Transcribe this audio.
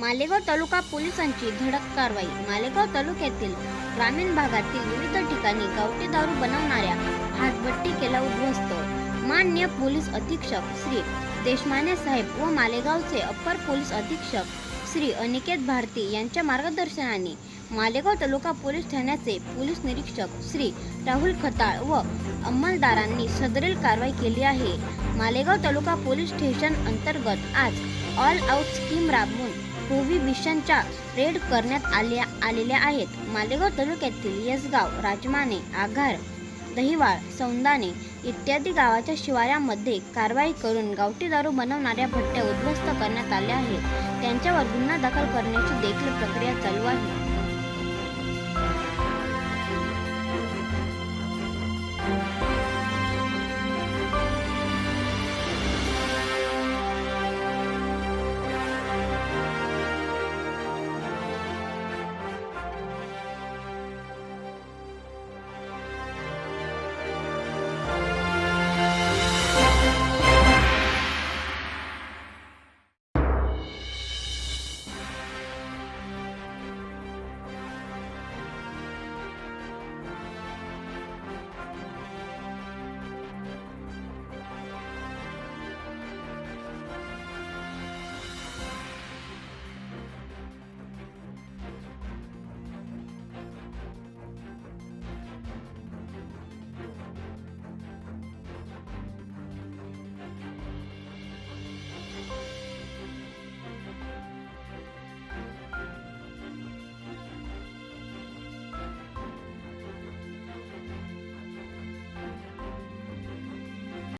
मालेगाव तालुका पोलिसांची धडक कारवाई. मालेगाव तालुक्यातील ग्रामीण भागातील विविध ठिकाणी गावठी दारू बनवणाऱ्या हातभट्टी केला उद्ध्वस्त. मान्य पोलीस अधीक्षक श्री देशमाने साहेब व मालेगावचे अप्पर पोलीस अधीक्षक श्री अनिकेत भारती यांच्या मार्गदर्शनाने मालेगाव तालुका पोलीस ठाण्याचे पोलीस निरीक्षक श्री राहुल खताळ व अंमलदारांनी सदरील कारवाई केली आहे. मालेगाव तालुका पोलीस स्टेशन अंतर्गत आज ऑल आउट स्कीम राबवून प्रोहिबिशनच्या रेड करण्यात आल्या आलेल्या आहेत. मालेगाव तालुक्यातील यसगाव राजमाने आघार दहिवाळ सौंदाने इत्यादी गावाच्या शिवारामध्ये कारवाई करून गावठी दारू बनवणाऱ्या भट्ट्या उद्ध्वस्त करण्यात आल्या आहेत. त्यांच्यावर गुन्हा दाखल करण्याची देखील प्रक्रिया चालू आहे.